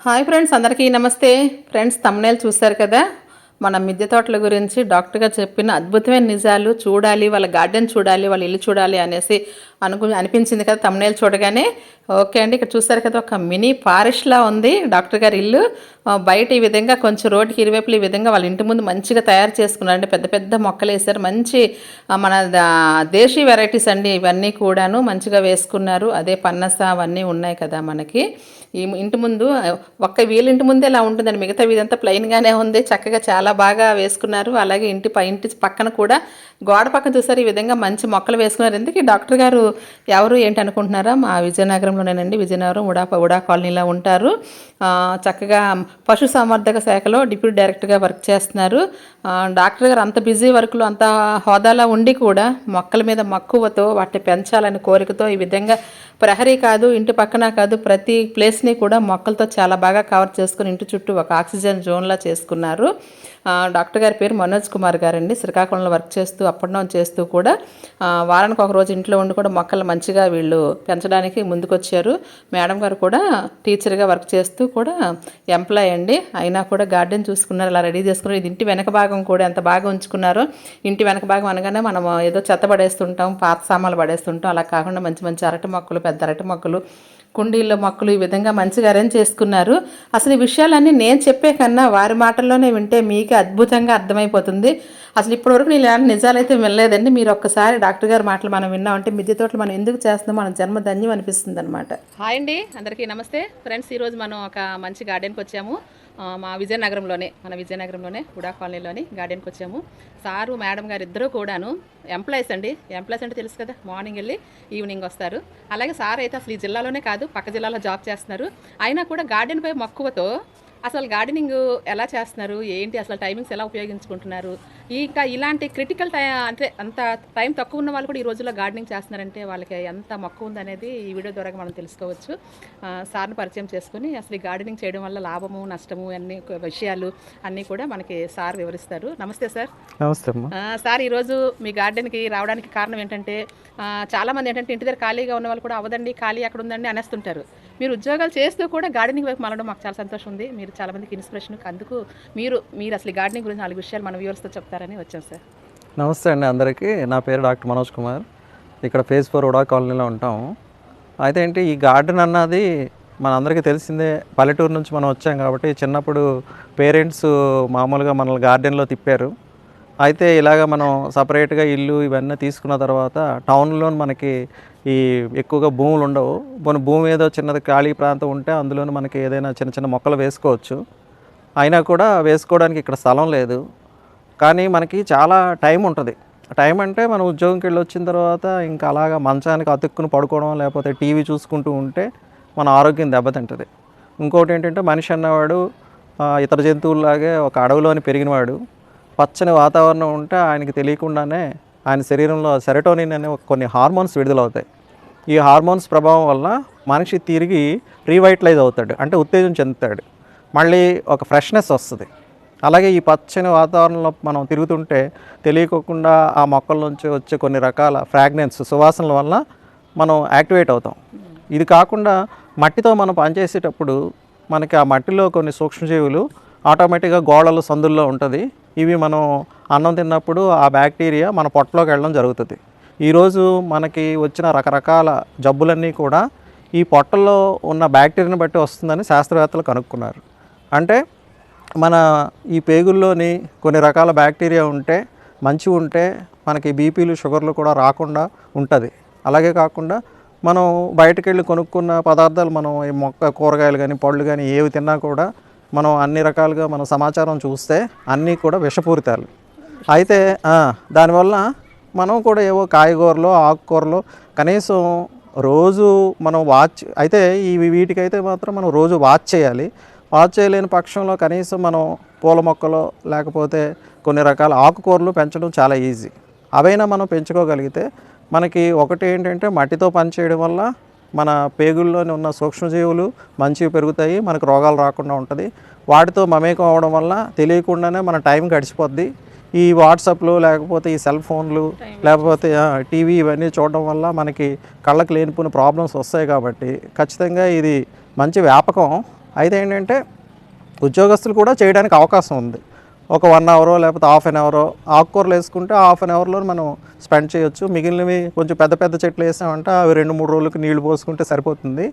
Hi friends అందరికీ నమస్తే. Friends thumbnail చూశారు కదా? మన మిద్దె తోటల గురించి డాక్టర్ గారు చెప్పిన అద్భుతమైన నిజాలు చూడాలి వాళ్ళ గార్డెన్ చూడాలి వాళ్ళ ఇల్లు చూడాలి అనేసి అనుకు అనిపించింది కదా తమ్నేల్ చూడగానే. ఓకే అండి ఇక్కడ చూశారు కదా ఒక మినీ ఫారెస్ట్లా ఉంది డాక్టర్ గారి ఇల్లు. బయట ఈ విధంగా కొంచెం రోడ్డుకి ఇరువైపులు ఈ విధంగా వాళ్ళ ఇంటి ముందు మంచిగా తయారు చేసుకున్నారు పెద్ద పెద్ద మొక్కలు వేశారు. మంచి మన దేశీ వెరైటీస్ అండి ఇవన్నీ కూడాను. మంచిగా వేసుకున్నారు. అదే పన్నస అవన్నీ ఉన్నాయి కదా మనకి. ఈ ఇంటి ముందు ఒక్క వీళ్ళ ఇంటి ముందే ఇలా ఉంటుందండి. మిగతా ఇదంతా ప్లెయిన్గానే ఉంది. చక్కగా చాలా బాగా వేసుకున్నారు. అలాగే ఇంటి పై ఇంటి పక్కన కూడా గోడ పక్కన చూసారు. ఈ విధంగా మంచి మొక్కలు వేసుకున్నారు. ఎందుకు డాక్టర్ గారు ఎవరు ఏంటి అనుకుంటున్నారా? మా విజయనగరంలోనేనండి. విజయనగరం ఉడా ఉడా కాలనీలో ఉంటారు. చక్కగా పశు సంవర్ధక శాఖలో డిప్యూటీ డైరెక్టర్గా వర్క్ చేస్తున్నారు. డాక్టర్ గారు అంత బిజీ వర్క్లో అంత హోదాలో ఉండి కూడా మొక్కల మీద మక్కువతో వాటిని పెంచాలని కోరికతో ఈ విధంగా ప్రహరీ కాదు ఇంటి పక్కన కాదు ప్రతి ప్లేస్ని కూడా మొక్కలతో చాలా బాగా కవర్ చేసుకుని ఇంటి చుట్టూ ఒక ఆక్సిజన్ జోన్లా చేసుకున్నారు. డాక్టర్ గారి పేరు మనోజ్ కుమార్ గారండి. శ్రీకాకుళంలో వర్క్ చేస్తూ అప్ అండ్ డౌన్ చేస్తూ కూడా వారానికి ఒక రోజు ఇంట్లో ఉండి కూడా మొక్కలు మంచిగా వీళ్ళు పెంచడానికి ముందుకొచ్చారు. మేడం గారు కూడా టీచర్గా వర్క్ చేస్తూ కూడా ఎంప్లాయ్ అండి. అయినా కూడా గార్డెన్ చూసుకున్నారు అలా రెడీ చేసుకున్నారు. ఇది ఇంటి వెనక భాగం కూడా ఎంత బాగా ఉంచుకున్నారో ఇంటి వెనక భాగం అనగానే మనం ఏదో చెత్త పడేస్తుంటాం పాత సామాన్లు పడేస్తుంటాం. అలా కాకుండా మంచి మంచి అరటి మొక్కలు పెద్ద అరటి మొక్కలు కుండీల్లో మొక్కలు ఈ విధంగా మంచిగా అరేంజ్ చేసుకున్నారు. అసలు ఈ విషయాలన్నీ నేను చెప్పే కన్నా వారి మాటల్లోనే వింటే మీకే అద్భుతంగా అర్థమైపోతుంది. అసలు ఇప్పటివరకు నేను ఇలాంటి నిజాలైతే వినలేదండి. మీరు ఒక్కసారి డాక్టర్ గారి మాటలు మనం విన్నామంటే మిద్దె తోటలు మనం ఎందుకు చేస్తున్నాం మన జన్మ ధన్యం అనిపిస్తుంది అనమాట హాయ్ అండి. అందరికీ నమస్తే. ఫ్రెండ్స్ ఈరోజు మనం ఒక మంచి గార్డెన్కి వచ్చాము. మా విజయనగరంలోనే మన విజయనగరంలోనే హుడా కాలనీలోని గార్డెన్కి వచ్చాము. సారు మేడం గారు ఇద్దరూ కూడాను ఎంప్లాయీస్ అండి. ఎంప్లాయీస్ అంటే తెలుసు కదా మార్నింగ్ వెళ్ళి ఈవినింగ్ వస్తారు. అలాగే సార్ అయితే అసలు ఈ జిల్లాలోనే కాదు పక్క జిల్లాలో జాబ్ చేస్తున్నారు. అయినా కూడా గార్డెన్ పై మక్కువతో అసలు గార్డెనింగ్ ఎలా చేస్తున్నారు? ఏంటి అసలు టైమింగ్స్ ఎలా ఉపయోగించుకుంటున్నారు? ఇంకా ఇలాంటి క్రిటికల్ టైం అంటే అంత టైం తక్కువ ఉన్న వాళ్ళు కూడా ఈ రోజుల్లో గార్డెనింగ్ చేస్తున్నారంటే వాళ్ళకి ఎంత మక్కువ ఉందనేది ఈ వీడియో ద్వారా మనం తెలుసుకోవచ్చు. సార్ని పరిచయం చేసుకుని అసలు ఈ గార్డెనింగ్ చేయడం వల్ల లాభము నష్టము అన్ని విషయాలు అన్నీ కూడా మనకి సార్ వివరిస్తారు. నమస్తే సార్. నమస్తే సార్ ఈరోజు మీ గార్డెన్కి రావడానికి కారణం ఏంటంటే చాలామంది ఏంటంటే ఇంటి దగ్గర ఖాళీగా ఉన్న వాళ్ళు కూడా అవదండి ఖాళీ అక్కడ ఉందండి అనేస్తుంటారు. మీరు ఉద్యోగాలు చేస్తూ కూడా గార్డెనింగ్ వైపు మళ్ళడం మాకు చాలా సంతోషం ఉంది. మీరు చాలా మందికి ఇన్స్పిరేషన్ అందుకు మీరు మీరు అసలు గార్డెనింగ్ గురించి నాలుగు విషయాలు మన వ్యూవర్స్తో చెప్తారని వచ్చాం సార్. నమస్తే అండి అందరికీ. నా పేరు డాక్టర్ మనోజ్ కుమార్. ఇక్కడ ఫేజ్ ఫోర్ ఉడా కాలనీలో ఉంటాం. అయితే ఏంటి ఈ గార్డెన్ అన్నది మనందరికీ తెలిసిందే. పల్లెటూరు నుంచి మనం వచ్చాం కాబట్టి చిన్నప్పుడు పేరెంట్స్ మామూలుగా మనల్ని గార్డెన్లో తిప్పారు. అయితే ఇలాగ మనం సపరేట్గా ఇల్లు ఇవన్నీ తీసుకున్న తర్వాత టౌన్లో మనకి ఈ ఎక్కువగా భూములు ఉండవు. మన భూమి ఏదో చిన్నది ఖాళీ ప్రాంతం ఉంటే అందులోనూ మనకి ఏదైనా చిన్న చిన్న మొక్కలు వేసుకోవచ్చు. అయినా కూడా వేసుకోవడానికి ఇక్కడ స్థలం లేదు. కానీ మనకి చాలా టైం ఉంటుంది. టైం అంటే మనం ఉద్యోగంకి వెళ్ళి వచ్చిన తర్వాత ఇంకా అలాగా మంచానికి అతుక్కుని పడుకోవడం లేకపోతే టీవీ చూసుకుంటూ ఉంటే మన ఆరోగ్యం దెబ్బతింటుంది. ఇంకోటి ఏంటంటే మనిషి అన్నవాడు ఇతర జంతువుల్లాగే ఒక అడవిలోని పెరిగినవాడు. పచ్చని వాతావరణం ఉంటే ఆయనకి తెలియకుండానే ఆయన శరీరంలో సెరటోనిన్ అనే కొన్ని హార్మోన్స్ విడుదలవుతాయి. ఈ హార్మోన్స్ ప్రభావం వల్ల మనిషి తిరిగి రీవైటలైజ్ అవుతాడు అంటే ఉత్తేజం చెందుతాడు. మళ్ళీ ఒక ఫ్రెష్నెస్ వస్తుంది. అలాగే ఈ పచ్చని వాతావరణంలో మనం తిరుగుతుంటే తెలియకోకుండా ఆ మొక్కల నుంచి వచ్చే కొన్ని రకాల ఫ్రాగ్నెన్స్ సువాసనల వల్ల మనం యాక్టివేట్ అవుతాం. ఇది కాకుండా మట్టితో మనం పనిచేసేటప్పుడు మనకి ఆ మట్టిలో కొన్ని సూక్ష్మజీవులు ఆటోమేటిక్గా గోడలు సందుల్లో ఉంటుంది. ఇవి మనం అన్నం తిన్నప్పుడు ఆ బ్యాక్టీరియా మన పొట్టలోకి వెళ్ళడం జరుగుతుంది. ఈరోజు మనకి వచ్చిన రకరకాల జబ్బులన్నీ కూడా ఈ పొట్టలో ఉన్న బ్యాక్టీరియాని బట్టి వస్తుందని శాస్త్రవేత్తలు కనుక్కున్నారు. అంటే మన ఈ పేగుల్లోని కొన్ని రకాల బ్యాక్టీరియా ఉంటే మంచి ఉంటే మనకి బీపీలు షుగర్లు కూడా రాకుండా ఉంటుంది. అలాగే కాకుండా మనం బయటకు వెళ్ళి కొనుక్కున్న పదార్థాలు మనం ఈ మొక్క కూరగాయలు కానీ పళ్ళు కానీ ఏవి తిన్నా కూడా మనం అన్ని రకాలుగా మన సమాచారం చూస్తే అన్నీ కూడా విషపూరితాలు. అయితే దానివల్ల మనం కూడా ఏవో కాయగూరలు ఆకుకూరలు కనీసం రోజు మనం వాచ్ అయితే ఈ వీటికైతే మాత్రం మనం రోజు వాచ్ చేయాలి. వాచ్ చేయలేని పక్షంలో కనీసం మనం పూల మొక్కలు లేకపోతే కొన్ని రకాల ఆకుకూరలు పెంచడం చాలా ఈజీ. అవైనా మనం పెంచుకోగలిగితే మనకి ఒకటి ఏంటంటే మట్టితో పనిచేయడం వల్ల మన పేగుల్లోని ఉన్న సూక్ష్మజీవులు మంచివి పెరుగుతాయి మనకు రోగాలు రాకుండా ఉంటుంది. వాటితో మమేకం అవడం వల్ల తెలియకుండానే మన టైం గడిచిపోద్ది. ఈ వాట్సాప్లు లేకపోతే ఈ సెల్ ఫోన్లు లేకపోతే టీవీ ఇవన్నీ చూడడం వల్ల మనకి కళ్ళకు లేనిపోయిన ప్రాబ్లమ్స్ వస్తాయి కాబట్టి ఖచ్చితంగా ఇది మంచి వ్యాపకం. అయితే ఏంటంటే ఉద్యోగస్తులు కూడా చేయడానికి అవకాశం ఉంది. ఒక వన్ అవరో లేకపోతే హాఫ్ అన్ అవరో ఆకుకూరలు వేసుకుంటే హాఫ్ అన్ అవర్లో మనం స్పెండ్ చేయొచ్చు. మిగిలినవి కొంచెం పెద్ద పెద్ద చెట్లు వేసామంటే అవి రెండు మూడు రోజులకి నీళ్ళు పోసుకుంటే సరిపోతుంది.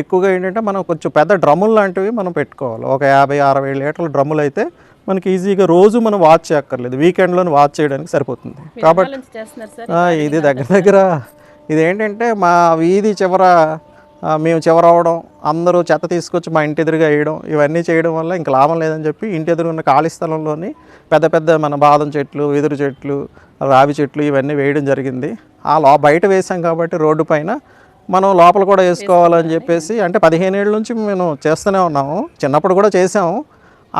ఎక్కువగా ఏంటంటే మనం కొంచెం పెద్ద డ్రమ్ములు లాంటివి మనం పెట్టుకోవాలి. ఒక యాభై అరవై లీటర్ల డ్రమ్ములు అయితే మనకి ఈజీగా రోజు మనం వాచ్ చేయక్కర్లేదు. వీకెండ్లో వాచ్ చేయడానికి సరిపోతుంది. కాబట్టి ఇది దగ్గర దగ్గర ఇది ఏంటంటే మా వీధి చివర మేము చివర అవడం అందరూ చెత్త తీసుకొచ్చి మా ఇంటి ఎదురుగా వేయడం ఇవన్నీ చేయడం వల్ల ఇంక లాభం లేదని చెప్పి ఇంటి ఎదురు ఉన్న ఖాళీ స్థలంలోని పెద్ద పెద్ద మన బాదం చెట్లు వెదురు చెట్లు రావి చెట్లు ఇవన్నీ వేయడం జరిగింది. ఆ లో బయట వేసాం కాబట్టి రోడ్డు పైన మనం లోపల కూడా వేసుకోవాలని చెప్పేసి అంటే పదిహేను ఏళ్ళ నుంచి మేము చేస్తూనే ఉన్నాము. చిన్నప్పుడు కూడా చేసాము.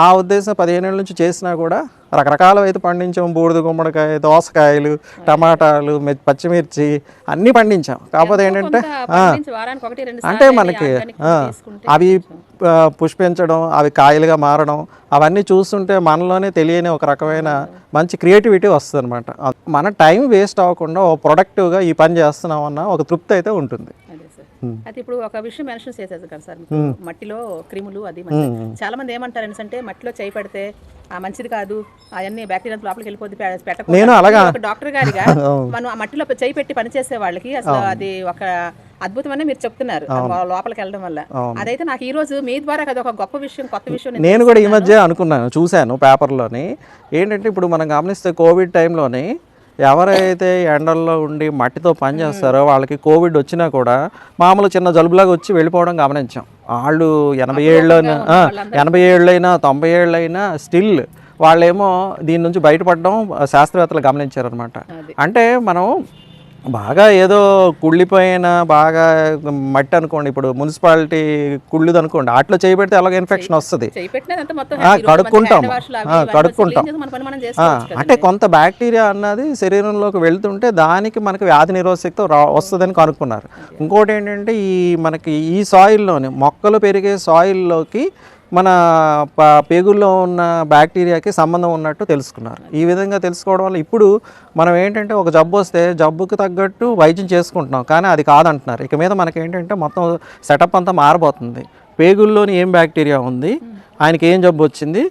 ఆ ఉద్దేశం పదిహేను ఏళ్ళ నుంచి చేసినా కూడా రకరకాలు అయితే పండించాం. బూడిద గుమ్మడికాయ దోసకాయలు టమాటాలు పచ్చిమిర్చి అన్నీ పండించాం. కాకపోతే ఏంటంటే అంటే మనకి అవి పుష్పించడం అవి కాయలుగా మారడం అవన్నీ చూస్తుంటే మనలోనే తెలియని ఒక రకమైన మంచి క్రియేటివిటీ వస్తుంది అనమాట మన టైం వేస్ట్ అవ్వకుండా ఓ ప్రొడక్టివ్గా ఈ పని చేస్తున్నాం అన్న ఒక తృప్తి అయితే ఉంటుంది. అయితే ఇప్పుడు ఒక విషయం మెన్షన్ చేసేది కదా సార్. మీకు మట్టిలో క్రిములు అది మంచిది. చాలా మంది ఏమంటారు అంటే మట్టిలో చేయి పెడితే ఆ మంచిది కాదు. అవన్నీ బ్యాక్టీరియా లోపలికి వెళ్ళిపోద్ది పెట్టకూడదు. డాక్టర్ గారిగా మనం ఆ మట్టిలో చేయి పెట్టి పనిచేసే వాళ్ళకి అసలు అది ఒక అద్భుతమని మీరు చెప్తున్నారు. లోపలికి వెళ్ళడం వల్ల. అదైతే నాకు ఈ రోజు మీ ద్వారా కదా ఒక గొప్ప విషయం కొత్త విషయం నేను నేను కూడా ఈ మధ్య అనుకున్నాను చూశాను పేపర్లోని ఏంటంటే ఇప్పుడు మనం గమనిస్తే కోవిడ్ టైంలోని ఎవరైతే ఎండల్లో ఉండి మట్టితో పని చేస్తారో వాళ్ళకి కోవిడ్ వచ్చినా కూడా మామూలు చిన్న జలుబులాగా వచ్చి వెళ్ళిపోవడం గమనించాం. వాళ్ళు ఎనభై ఏళ్ళైనా ఆ, ఎనభై ఏళ్ళైనా తొంభై ఏళ్ళైనా స్టిల్ వాళ్ళేమో దీని నుంచి బయటపడడం శాస్త్రవేత్తలు గమనించారనమాట అంటే మనం బాగా ఏదో కుళ్ళిపోయిన బాగా మట్టి అనుకోండి ఇప్పుడు మున్సిపాలిటీ కుళ్ళుది అనుకోండి అట్లా చేయబెడితే అలాగే ఇన్ఫెక్షన్ వస్తుంది. కడుక్కుంటాం. కడుక్కుంటాం. అంటే కొంత బ్యాక్టీరియా అన్నది శరీరంలోకి వెళ్తుంటే దానికి మనకి వ్యాధి నిరోధక శక్తి రా వస్తుందని కనుక్కున్నారు. ఇంకోటి ఏంటంటే ఈ మనకి ఈ సాయిల్లోని మొక్కలు పెరిగే సాయిల్లోకి మన పేగుల్లో ఉన్న బ్యాక్టీరియాకి సంబంధం ఉన్నట్టు తెలుసుకున్నారు. ఈ విధంగా తెలుసుకోవడం వల్ల ఇప్పుడు మనం ఏంటంటే ఒక జబ్బు వస్తే జబ్బుకి తగ్గట్టు వైద్యం చేసుకుంటున్నాం. కానీ అది కాదంటున్నారు. ఇక మీద మనకి ఏంటంటే మొత్తం సెటప్ అంతా మారబోతుంది. పేగుల్లోని ఏం బ్యాక్టీరియా ఉంది? ఆయనకి ఏం జబ్బు వచ్చింది?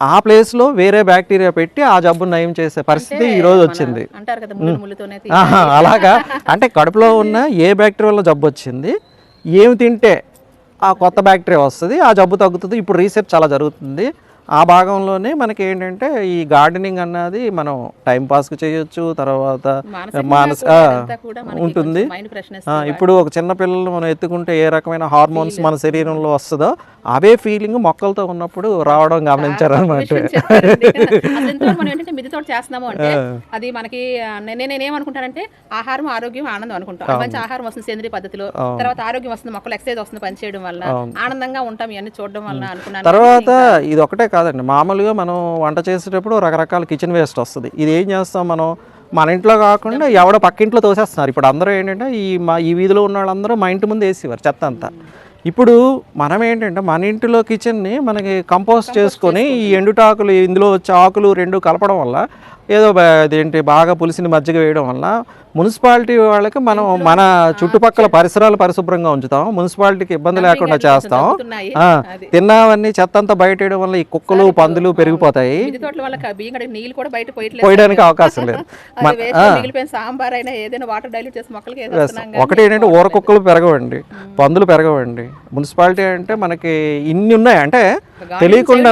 ఆ ప్లేస్లో వేరే బ్యాక్టీరియా పెట్టి ఆ జబ్బును నయం చేసే పరిస్థితి ఈ రోజు వచ్చింది. అలాగా? అంటే కడుపులో ఉన్న ఏ బ్యాక్టీరియా వల్ల జబ్బు వచ్చింది? ఏమి తింటే ఆ కొత్త బ్యాక్టీరియా వస్తుంది ఆ జబ్బు తగ్గుతుంది. ఇప్పుడు రీసెర్చ్ చాలా జరుగుతుంది. ఆ భాగంలోనే మనకి ఏంటంటే ఈ గార్డెనింగ్ అన్నది మనం టైం పాస్కి చేయొచ్చు తర్వాత మానస ఉంటుంది. ఇప్పుడు ఒక చిన్న పిల్లలు మనం ఎత్తుకుంటే ఏ రకమైన హార్మోన్స్ మన శరీరంలో వస్తుందో అవే ఫీలింగ్ మొక్కలతో ఉన్నప్పుడు రావడం చేస్తున్నాము అంటే అది మనకి నేనేమనుకుంటానంటే ఆహారం ఆరోగ్యం ఆనందం అనుకుంటాం. మంచి ఆహారం వస్తుంది సేంద్రియ పద్ధతిలో. తర్వాత ఆరోగ్యం వస్తుంది మొక్కలు ఎక్సర్సైజ్ వస్తుంది పని చేయడం వల్ల. ఆనందంగా ఉంటాం ఇవన్నీ చూడడం వల్ల అనుకున్నాను. తర్వాత ఇది ఒకటే కాదండి. మామూలుగా మనం వంట చేసేటప్పుడు రకరకాల కిచెన్ వేస్ట్ వస్తుంది. ఇది ఏం చేస్తాం మనం? మన ఇంట్లో కాకుండా ఎవడ పక్కింట్లో తోసేస్తున్నారు. ఇప్పుడు అందరూ ఏంటంటే ఈ మా ఈ వీధిలో ఉన్న వాళ్ళందరూ మా ఇంటి ముందు వేసేవారు చెత్త అంతా. ఇప్పుడు మనం ఏంటంటే మన ఇంటిలో కిచెన్ని మనకి కంపోస్ట్ చేసుకొని ఈ ఎండుటాకులు ఇందులో వచ్చే ఆకులు రెండు కలపడం వల్ల ఏదో అదేంటి బాగా పులిసిన మజ్జిగ వేయడం వల్ల మున్సిపాలిటీ వాళ్ళకి మనం మన చుట్టుపక్కల పరిసరాలు పరిశుభ్రంగా ఉంచుతాం. మున్సిపాలిటీకి ఇబ్బంది లేకుండా చేస్తాం. తిన్నావన్నీ చెత్త అంతా బయట వేయడం వల్ల ఈ కుక్కలు పందులు పెరిగిపోతాయి. పోయడానికి అవకాశం లేదు. ఒకటి ఏంటంటే ఊర కుక్కలు పెరగవండి. పందులు పెరగవండి. మున్సిపాలిటీ అంటే మనకి ఇన్ని ఉన్నాయి. అంటే తెలియకుండా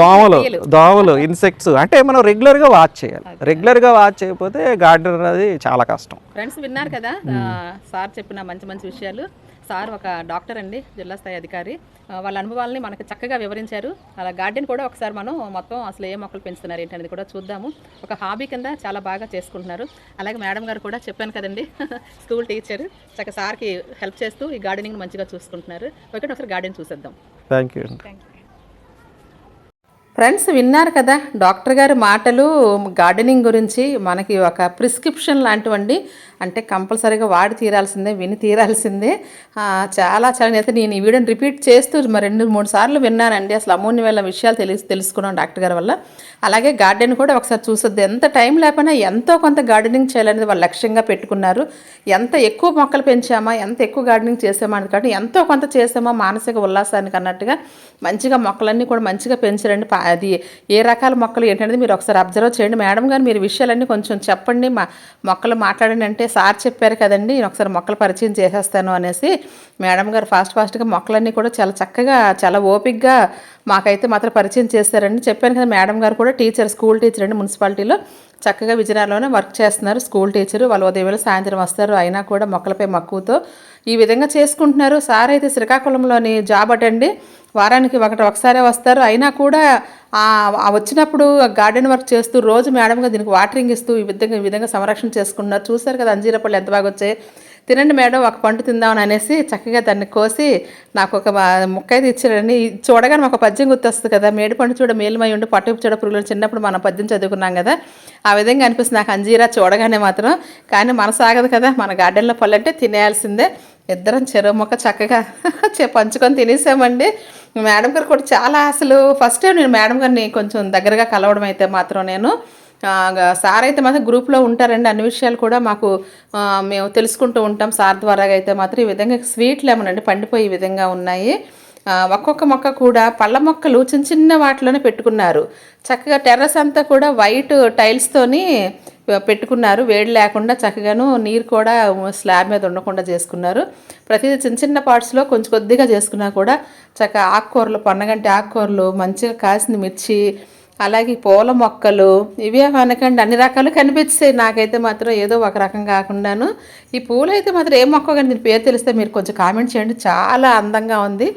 దోమలు. దోమలు ఇన్సెక్ట్స్. అంటే మనం రెగ్యులర్గా వాచ్ చేయాలి. రెగ్యులర్గా వాచ్ చేయకపోతే గార్డెన్ అనేది చాలా కష్టం. ఫ్రెండ్స్ విన్నారు కదా సార్ చెప్పిన మంచి మంచి విషయాలు. సార్ ఒక డాక్టర్ అండి జిల్లా స్థాయి అధికారి. వాళ్ళ అనుభవాల్ని మనకు చక్కగా వివరించారు. అలా గార్డెన్ కూడా ఒకసారి మనం మొత్తం అసలు ఏ మొక్కలు పెంచుతున్నారు ఏంటనేది కూడా చూద్దాము. ఒక హాబీ కింద చాలా బాగా చేసుకుంటున్నారు. అలాగే మేడం గారు కూడా చెప్పాను కదండి స్కూల్ టీచర్. చక్కగా సార్కి హెల్ప్ చేస్తూ ఈ గార్డెనింగ్ మంచిగా చూసుకుంటున్నారు. ఒకటి ఒకసారి గార్డెన్ చూసేద్దాం. థ్యాంక్ యూ ఫ్రెండ్స్ విన్నారు కదా డాక్టర్ గారి మాటలు గార్డెనింగ్ గురించి మనకి ఒక ప్రిస్క్రిప్షన్ లాంటివండి. అంటే కంపల్సరీగా వాడి తీరాల్సిందే విని తీరాల్సిందే. చాలా చాలా అయితే నేను ఈ వీడియోని రిపీట్ చేస్తూ మరి రెండు మూడు సార్లు విన్నానండి. అసలు అమూల్యమైన విషయాలు తెలిసి తెలుసుకున్నాను డాక్టర్ గారి వల్ల. అలాగే గార్డెన్ కూడా ఒకసారి చూసొద్దు. ఎంత టైం లేకపోయినా ఎంతో కొంత గార్డెనింగ్ చేయాలనేది వాళ్ళు లక్ష్యంగా పెట్టుకున్నారు. ఎంత ఎక్కువ మొక్కలు పెంచామా ఎంత ఎక్కువ గార్డెనింగ్ చేసామా అని కాబట్టి ఎంతో కొంత చేసామా మానసిక ఉల్లాసానికి అన్నట్టుగా మంచిగా మొక్కలన్నీ కూడా మంచిగా పెంచారండి. పా- అది ఏ రకాల మొక్కలు ఏంటనేది మీరు ఒకసారి అబ్జర్వ్ చేయండి. మేడం గారు మీరు విషయాలన్నీ కొంచెం చెప్పండి. మా మొక్కలు మాట్లాడండి అంటే సార్ చెప్పారు కదండి నేను ఒకసారి మొక్కలు పరిచయం చేసేస్తాను అనేసి. మేడం గారు ఫాస్ట్ ఫాస్ట్గా మొక్కలన్నీ కూడా చాలా చక్కగా చాలా ఓపిక్గా మాకైతే మాత్రం పరిచయం చేస్తారండి చెప్పాను కదా మేడం గారు కూడా టీచర్ స్కూల్ టీచర్ అండి మున్సిపాలిటీలో. చక్కగా విజయనగరంలోనే వర్క్ చేస్తున్నారు స్కూల్ టీచర్. వాళ్ళు ఉదయం వేళ సాయంత్రం వస్తారు. అయినా కూడా మొక్కలపై మక్కువతో ఈ విధంగా చేసుకుంటున్నారు. సార్ అయితే శ్రీకాకుళంలోని జాబ్ అటండి వారానికి ఒకటి ఒకసారే వస్తారు. అయినా కూడా ఆ వచ్చినప్పుడు గార్డెన్ వర్క్ చేస్తూ రోజు మేడంగా దీనికి వాటరింగ్ ఇస్తూ ఈ విధంగా ఈ విధంగా సంరక్షణ చేసుకున్నారు. చూశారు కదా అంజీర పళ్ళు ఎంత బాగా వచ్చాయి. తినండి మేడం ఒక పండు తిందామని అనేసి చక్కగా దాన్ని కోసి నాకు ఒక ముక్క అయితే ఇచ్చారండి. చూడగానే ఒక పద్యం గుర్తొస్తుంది కదా మేడి పండు చూడ మేలుమై ఉండి పట్టు చూడ పురుగులు చిన్నప్పుడు మనం పద్యం చదువుకున్నాం కదా ఆ విధంగా అనిపిస్తుంది. నాకు అంజీరా చూడగానే మాత్రం. కానీ మనసాగదు కదా మన గార్డెన్లో పళ్ళు అంటే తినేయాల్సిందే. ఇద్దరం చెరువు మొక్క చక్కగా చె- పంచుకొని తినేసామండి. మేడం గారు కూడా చాలా అసలు ఫస్ట్ టైం నేను మేడం గారిని కొంచెం దగ్గరగా కలవడం అయితే మాత్రం నేను సార్ అయితే మాత్రం గ్రూప్లో ఉంటారండి. అన్ని విషయాలు కూడా మాకు మేము తెలుసుకుంటూ ఉంటాం. సార్ ద్వారా అయితే మాత్రం ఈ విధంగా స్వీట్ లెమన్ అండి పండిపోయి ఈ విధంగా ఉన్నాయి. ఒక్కొక్క మొక్క కూడా పళ్ళ మొక్కలు చిన్న చిన్న వాటిలోనే పెట్టుకున్నారు. చక్కగా టెర్రస్ అంతా కూడా వైట్ టైల్స్తోని పెట్టుకున్నారు. వేడి లేకుండా చక్కగాను నీరు కూడా స్లాబ్ మీద ఉండకుండా చేసుకున్నారు. ప్రతిదీ చిన్న చిన్న పార్ట్స్లో కొంచెం కొద్దిగా చేసుకున్నా కూడా చక్కగా ఆకుకూరలు పొన్నగంటి ఆకుకూరలు మంచిగా కాసిన మిర్చి అలాగే పూల మొక్కలు ఇవే అనకండి. అన్ని రకాలు కనిపిస్తాయి నాకైతే మాత్రం ఏదో ఒక రకం కాకుండాను. ఈ పూలు అయితే మాత్రం ఏ మొక్క కానీ దీని పేరు తెలిస్తే మీరు కొంచెం కామెంట్ చేయండి. చాలా అందంగా ఉంది.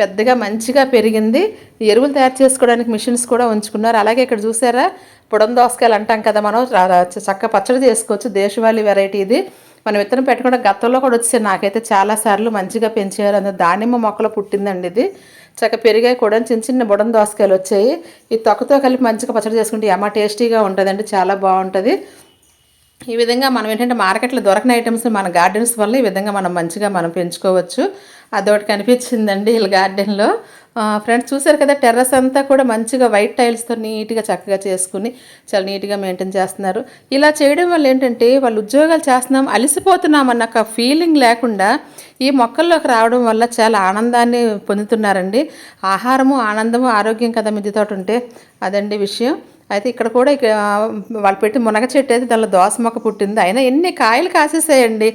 పెద్దగా మంచిగా పెరిగింది. ఎరువులు తయారు చేసుకోవడానికి మిషన్స్ కూడా ఉంచుకున్నారు. అలాగే ఇక్కడ చూసారా? పొడం దోసకాయలు అంటాం కదా మనం. చక్క పచ్చడి చేసుకోవచ్చు. దేశవాళీ వెరైటీ ఇది. మనం విత్తనం పెట్టకుండా గతంలో కూడా వచ్చే నాకైతే చాలా సార్లు మంచిగా పెంచారు అందులో దానిమ్మ మొక్కలు పుట్టిందండి ఇది. చక్క పెరిగాయి కూడా. చిన్న చిన్న బుడం దోసకాయలు వచ్చాయి. ఈ తొక్కతో కలిపి మంచిగా పచ్చడి చేసుకుంటే ఎమ్మ టేస్టీగా ఉంటుందండి. చాలా బాగుంటుంది. ఈ విధంగా మనం ఏంటంటే మార్కెట్లో దొరకని ఐటమ్స్ మన గార్డెన్స్ వల్ల ఈ విధంగా మనం మంచిగా మనం పెంచుకోవచ్చు. అదొకటి కనిపించిందండి వీళ్ళ గార్డెన్లో. ఫ్రెండ్స్ చూసారు కదా టెర్రస్ అంతా కూడా మంచిగా వైట్ టైల్స్తో నీట్గా చక్కగా చేసుకుని చాలా నీట్గా మెయింటైన్ చేస్తున్నారు. ఇలా చేయడం వల్ల ఏంటంటే వాళ్ళు ఉద్యోగాలు చేస్తున్నాం అలసిపోతున్నాం అన్న ఒక ఫీలింగ్ లేకుండా ఈ మొక్కల్లోకి రావడం వల్ల చాలా ఆనందాన్ని పొందుతున్నారండి. ఆహారము ఆనందము ఆరోగ్యం కదా మిద్దె తోట ఉంటే అదండి విషయం. అయితే ఇక్కడ కూడా ఇక వాళ్ళు పెట్టి మునగ చెట్టు అయితే దానిలో దోస మొక్క పుట్టింది. అయినా ఎన్ని కాయలు కాసేసాయండి.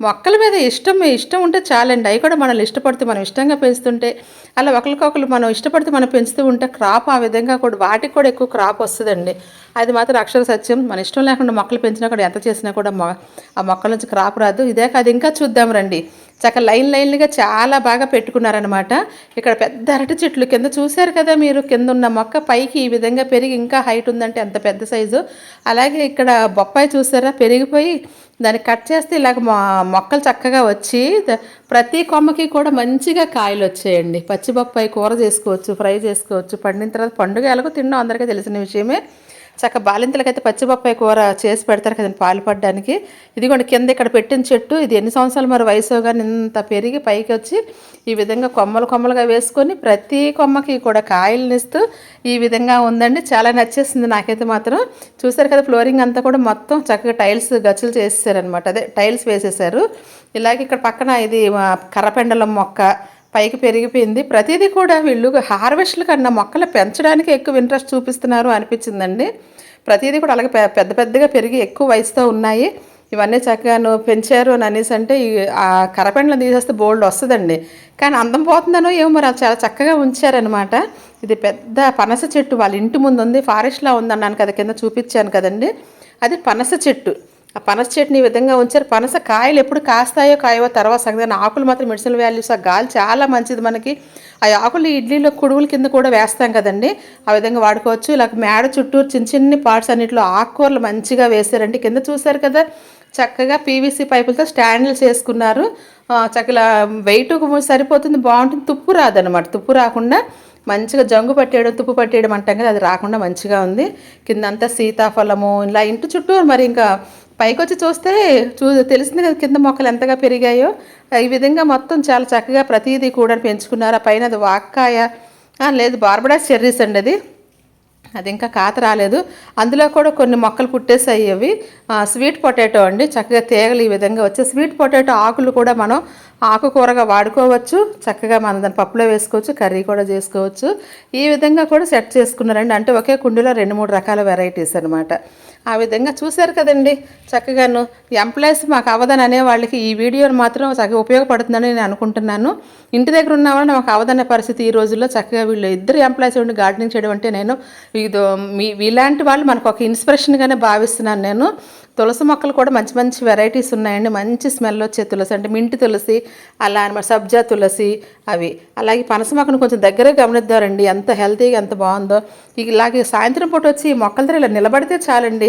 మొక్కల మీద ఇష్టం ఇష్టం ఉంటే చాలండి. అవి కూడా మనల్ని ఇష్టపడితే మనం ఇష్టంగా పెంచుతుంటే. అలా ఒకరికొకరు మనం ఇష్టపడితే మనం పెంచుతూ ఉంటే క్రాప్ ఆ విధంగా కూడా వాటికి కూడా ఎక్కువ క్రాప్ వస్తుందండి. అది మాత్రం అక్షర సత్యం. మన ఇష్టం లేకుండా మొక్కలు పెంచినా కూడా ఎంత చేసినా కూడా మొ ఆ మొక్కల నుంచి క్రాప్ రాదు. ఇదే కాదు ఇంకా చూద్దాం రండి. చక్క లైన్ లైన్లుగా చాలా బాగా పెట్టుకున్నారనమాట ఇక్కడ పెద్ద అరటి చెట్లు కింద చూశారు కదా మీరు కింద ఉన్న మొక్క పైకి ఈ విధంగా పెరిగి ఇంకా హైట్ ఉందంటే ఎంత పెద్ద సైజు. అలాగే ఇక్కడ బొప్పాయి చూసారా పెరిగిపోయి దాన్ని కట్ చేస్తే ఇలాగ మొ మొక్కలు చక్కగా వచ్చి ప్రతి కొమ్మకి కూడా మంచిగా కాయలు వచ్చాయండి. పచ్చి బొప్పాయి కూర చేసుకోవచ్చు ఫ్రై చేసుకోవచ్చు పండిన తర్వాత పండుగ ఎలాగో తినడం అందరికీ తెలిసిన విషయమే. చక్క బాలింతలకైతే పచ్చి బొప్పాయి కూర చేసి పెడతారు కదండి పాలు పడడానికి. ఇదిగోండి కింద ఇక్కడ పెట్టిన చెట్టు ఇది ఎన్ని సంవత్సరాలు మరి వయసు కానీ ఇంత పెరిగి పైకి వచ్చి ఈ విధంగా కొమ్మలు కొమ్మలుగా వేసుకొని ప్రతి కొమ్మకి కూడా కాయలనిస్తూ ఈ విధంగా ఉందండి. చాలా నచ్చేసింది నాకైతే మాత్రం. చూసారు కదా ఫ్లోరింగ్ అంతా కూడా మొత్తం చక్కగా టైల్స్ గచ్చులు చేసేసారనమాట అదే టైల్స్ వేసేసారు. ఇలాగే ఇక్కడ పక్కన ఇది కర్రపెండలం మొక్క పైకి పెరిగిపోయింది. ప్రతిదీ కూడా వీళ్ళు హార్వెస్ట్ల కన్నా మొక్కలు పెంచడానికి ఎక్కువ ఇంట్రెస్ట్ చూపిస్తున్నారు అనిపించిందండి. ప్రతిదీ కూడా అలాగే పెద్ద పెద్దగా పెరిగి ఎక్కువ వయసుతో ఉన్నాయి. ఇవన్నీ చక్కగాను పెంచారు అని అనేసి అంటే ఈ ఆ కరపెండ్లను తీసేస్తే బోల్డ్ వస్తుందండి. కానీ అందం పోతుందనో ఏమో మరి అది చాలా చక్కగా ఉంచారనమాట ఇది పెద్ద పనస చెట్టు వాళ్ళ ఇంటి ముందు ఉంది ఫారెస్ట్లా ఉందన్నాను కదా కింద చూపించాను కదండి. అది పనస చెట్టు. ఆ పనస చెట్టుని ఈ విధంగా ఉంచారు. పనస కాయలు ఎప్పుడు కాస్తాయో కాయవో తర్వాత సంగతి ఆకులు మాత్రం మెడిసిన్ వాల్యూస్ ఆ గాలి చాలా మంచిది మనకి. ఆ ఆకులు ఇడ్లీలో కుడువుల కింద కూడా వేస్తాం కదండి. ఆ విధంగా వాడుకోవచ్చు. ఇలా మేడ చుట్టూరు చిన్న చిన్ని పార్ట్స్ అన్నింటిలో ఆకుకూరలు మంచిగా వేశారండి. కింద చూశారు కదా చక్కగా పీవీసీ పైపులతో స్టాండ్లు చేసుకున్నారు. చక్కగా వెయిట్ సరిపోతుంది. బాగుంటుంది. తుప్పు రాదనమాట తుప్పు రాకుండా మంచిగా జంగు పట్టేయడం తుప్పు పట్టేయడం అంటాం కదా అది రాకుండా మంచిగా ఉంది. కిందంతా సీతాఫలము ఇలా ఇంటి చుట్టూ మరి ఇంకా పైకి వచ్చి చూస్తే చూ తెలిసింది కదా కింద మొక్కలు ఎంతగా పెరిగాయో. ఈ విధంగా మొత్తం చాలా చక్కగా ప్రతిదీ కూడా పెంచుకున్నారు. ఆ పైన అది వాక్కాయ. లేదు బార్బడాస్ చెర్రీస్ అండి అది. అది ఇంకా కాత రాలేదు. అందులో కూడా కొన్ని మొక్కలు పుట్టేసాయి అవి. స్వీట్ పొటాటో అండి చక్కగా తీగలు ఈ విధంగా వచ్చే స్వీట్ పొటాటో ఆకులు కూడా మనం ఆకుకూరగా వాడుకోవచ్చు. చక్కగా మనం దాని పప్పులో వేసుకోవచ్చు కర్రీ కూడా చేసుకోవచ్చు. ఈ విధంగా కూడా సెట్ చేసుకున్నారండి. అంటే ఒకే కుండీలో రెండు మూడు రకాల వెరైటీస్ అనమాట ఆ విధంగా చూశారు కదండి. చక్కగాను ఎంప్లాయీస్ మాకు అవదని అనే వాళ్ళకి ఈ వీడియోని మాత్రం చక్కగా ఉపయోగపడుతుందని నేను అనుకుంటున్నాను. ఇంటి దగ్గర ఉన్న వాళ్ళని మాకు అవదనే పరిస్థితి ఈ రోజుల్లో చక్కగా వీళ్ళు ఇద్దరు ఎంప్లాయీస్ ఉండి గార్డెనింగ్ చేయడం అంటే నేను ఇది మీ ఇలాంటి వాళ్ళు మనకు ఒక ఇన్స్పిరేషన్గానే భావిస్తున్నాను నేను. తులసి మొక్కలు కూడా మంచి మంచి వెరైటీస్ ఉన్నాయండి. మంచి స్మెల్ వచ్చే తులసి అంటే మింటి తులసి అలా అనమాట సబ్జా తులసి అవి. అలాగే పనస మొక్కను కొంచెం దగ్గరే గమనిద్దారండి. ఎంత హెల్తీగా ఎంత బాగుందో. ఇలాగే సాయంత్రం పూట వచ్చి మొక్కల దగ్గర ఇలా నిలబడితే చాలండి.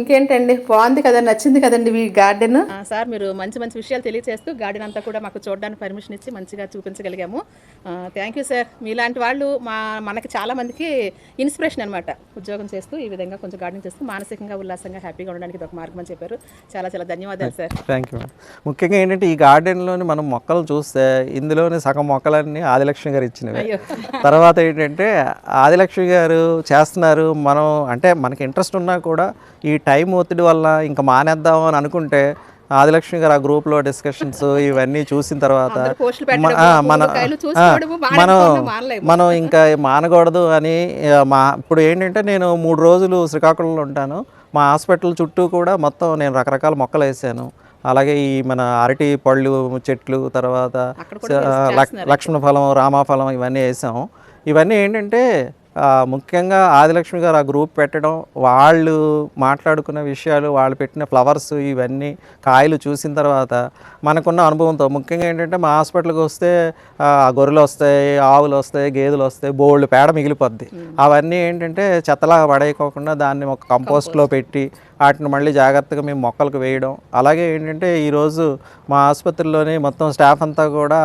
ఇంకేంటండి? బాగుంది కదా? నచ్చింది కదండి ఈ గార్డెన్? సార్ మీరు మంచి మంచి విషయాలు తెలియజేస్తూ గార్డెన్ అంతా కూడా మాకు చూడడానికి పర్మిషన్ ఇచ్చి మంచిగా చూపించగలిగాము. థ్యాంక్ యూ సార్ మీలాంటి వాళ్ళు మా మనకి చాలా మందికి ఇన్స్పిరేషన్ అనమాట ఉద్యోగం చేస్తూ ఈ విధంగా కొంచెం గార్డెనింగ్ చేస్తూ మానసికంగా ఉల్లాసంగా హ్యాపీగా ఉండడానికి ఇది ఒక మార్గం అని చెప్పారు. చాలా చాలా ధన్యవాదాలు సార్ థ్యాంక్ యూ ముఖ్యంగా ఏంటంటే ఈ గార్డెన్లోని మనం మొక్కలు చూస్తే ఇందులోని సగం మొక్కలన్నీ ఆదిలక్ష్మి గారు ఇచ్చినవి. తర్వాత ఏంటంటే ఆదిలక్ష్మి గారు చేస్తున్నారు. మనం అంటే మనకి ఇంట్రెస్ట్ ఉన్నా కూడా ఈ టైం ఒత్తిడి వల్ల ఇంకా మానేద్దాం అని అనుకుంటే ఆదిలక్ష్మి గారు ఆ గ్రూప్లో డిస్కషన్స్ ఇవన్నీ చూసిన తర్వాత మన మనం. మనం ఇంకా మానకూడదు అని మా ఇప్పుడు ఏంటంటే నేను మూడు రోజులు శ్రీకాకుళంలో ఉంటాను. మా హాస్పిటల్ చుట్టూ కూడా మొత్తం నేను రకరకాల మొక్కలు వేసాను. అలాగే ఈ మన అరటి పళ్ళు చెట్లు తర్వాత లక్ష్మణ ఫలం రామాఫలం ఇవన్నీ వేసాం ఇవన్నీ ఏంటంటే ముఖ్యంగా ఆదిలక్ష్మి గారు ఆ గ్రూప్ పెట్టడం వాళ్ళు మాట్లాడుకున్న విషయాలు వాళ్ళు పెట్టిన ఫ్లవర్స్ ఇవన్నీ కాయలు చూసిన తర్వాత మనకున్న అనుభవంతో ముఖ్యంగా ఏంటంటే మా హాస్పిటల్కి వస్తే ఆ, గొర్రెలు వస్తాయి ఆవులు వస్తాయి గేదెలు వస్తాయి బోల్డ్ పేడ మిగిలిపోద్ది. అవన్నీ ఏంటంటే చెత్తలా పడేయకోకుండా దాన్ని ఒక కంపోస్ట్లో పెట్టి వాటిని మళ్ళీ జాగ్రత్తగా మేము మొక్కలకు వేయడం. అలాగే ఏంటంటే ఈరోజు మా ఆసుపత్రిలోని మొత్తం స్టాఫ్ అంతా కూడా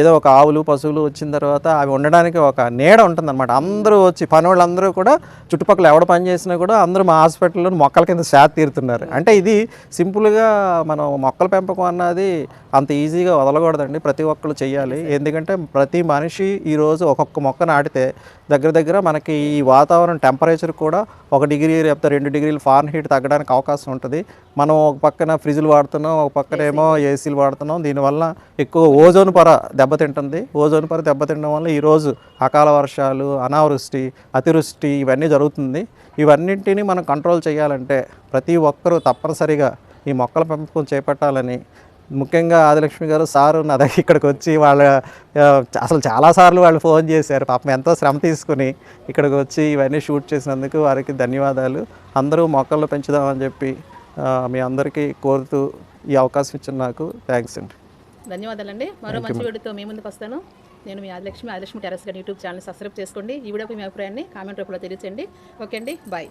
ఏదో ఒక ఆవులు పశువులు వచ్చిన తర్వాత అవి ఉండడానికి ఒక నీడ ఉంటుందన్నమాట. అందరూ వచ్చి పని వాళ్ళందరూ కూడా చుట్టుపక్కల ఎవడ పని చేసినా కూడా అందరూ మా హాస్పిటల్లో మొక్కల కింద శాత తీరుతున్నారు. అంటే ఇది సింపుల్గా మనం మొక్కల పెంపకం అన్నది అంత ఈజీగా వదలకూడదండి. ప్రతి ఒక్కరు చేయాలి ఎందుకంటే ప్రతి మనిషి ఈరోజు ఒక్కొక్క మొక్క నాటితే దగ్గర దగ్గర మనకి ఈ వాతావరణం టెంపరేచర్ కూడా ఒక డిగ్రీ లేకపోతే రెండు డిగ్రీలు ఫారెన్ హీట్ తగ్గడానికి అవకాశం ఉంటుంది. మనం ఒక పక్కన ఫ్రిడ్జ్లు వాడుతున్నాం ఒక పక్కన ఏమో ఏసీలు. వాడుతున్నాం. దీనివల్ల ఎక్కువ ఓజోన్ పొర దెబ్బతింటుంది ఓజోన్ పొర దెబ్బతినడం వల్ల ఈరోజు అకాల వర్షాలు అనావృష్టి అతివృష్టి ఇవన్నీ జరుగుతుంది. ఇవన్నింటినీ మనం కంట్రోల్ చేయాలంటే ప్రతి ఒక్కరూ తప్పనిసరిగా ఈ మొక్కల పెంపకం చేపట్టాలని ముఖ్యంగా ఆదిలక్ష్మి గారు సారు నా దగ్గర ఇక్కడికి వచ్చి వాళ్ళ అసలు చాలాసార్లు వాళ్ళు ఫోన్ చేశారు. పాపం ఎంతో శ్రమ తీసుకుని ఇక్కడికి వచ్చి ఇవన్నీ షూట్ చేసినందుకు వారికి ధన్యవాదాలు. అందరూ మొక్కలు పెంచుదామని చెప్పి మీ అందరికీ కోరుతూ ఈ అవకాశం ఇచ్చిన నాకు థ్యాంక్స్ అండి. ధన్యవాదాలండి. మరో మంచి వీడియోతో మీ ముందుకు వస్తాను. నేను మీ ఆదిలక్ష్మి ఆదిలక్ష్మి టెరస్ గారి యూట్యూబ్ ఛానల్ సబ్స్క్రైబ్ చేసుకోండి. ఈ వీడియోపై మీ అభిప్రాయాన్ని కామెంట్ రూపంలో తెలియచేయండి. ఓకే అండి. బాయ్.